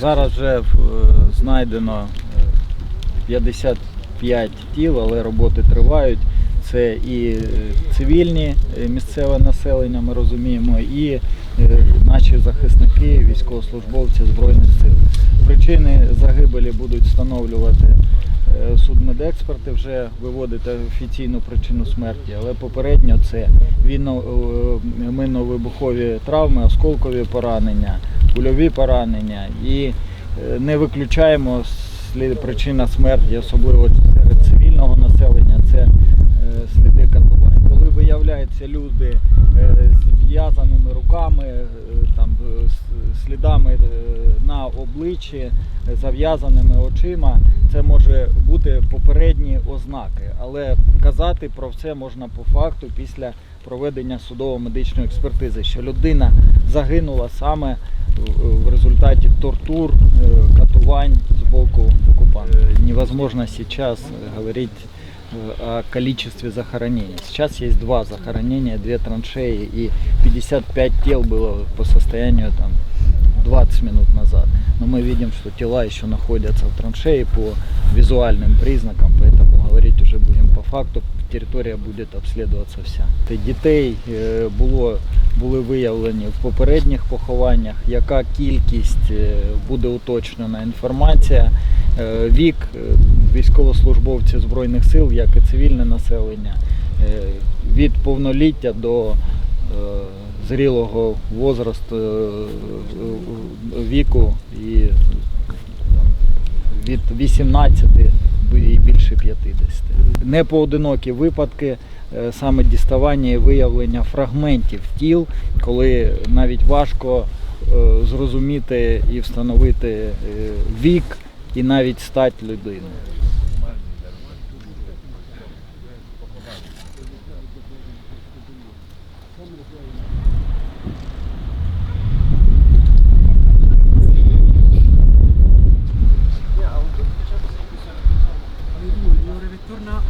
Зараз вже е, знайдено е, 55 тіл, але роботи тривають. Це і е, цивільні е, місцеве населення, ми розуміємо, і е, наші захисники, військовослужбовці Збройних сил. Причини загибелі будуть встановлювати е, судмедексперти, вже виводити офіційну причину смерті, але попередньо це е, минно-вибухові травми, осколкові поранення, кульові поранення і е, не виключаємо слід- причина смерті, особливо серед цивільного населення, це е, сліди катувань. Коли виявляються люди е, слідами е, на обличчі, е, зав'язаними очима, це може бути попередні ознаки. Але казати про це можна по факту після проведення судово-медичної експертизи, що людина загинула саме в- в результаті тортур, е, катувань з боку оккупанта. Э, Невозможно сейчас говорить э, о количестве захоронений. Сейчас есть два захоронения, две траншеи и 55 тел было по состоянию там 20 минут назад. Но мы видим, что тела еще находятся в траншеи по визуальным признакам, поэтому говорить уже будем по факту. Територія буде обслідуватися вся. Дітей е, було, були виявлені в попередніх похованнях. Яка кількість е, буде уточнена інформація. Е, Вік е, військовослужбовців Збройних сил, як і цивільне населення, е, від повноліття до е, зрілого возрасту е, віку і від 18 і більше 50. Непоодинокі випадки е, саме діставання і виявлення фрагментів тіл, коли навіть важко е, зрозуміти і встановити вік і навіть стать людини. nocturno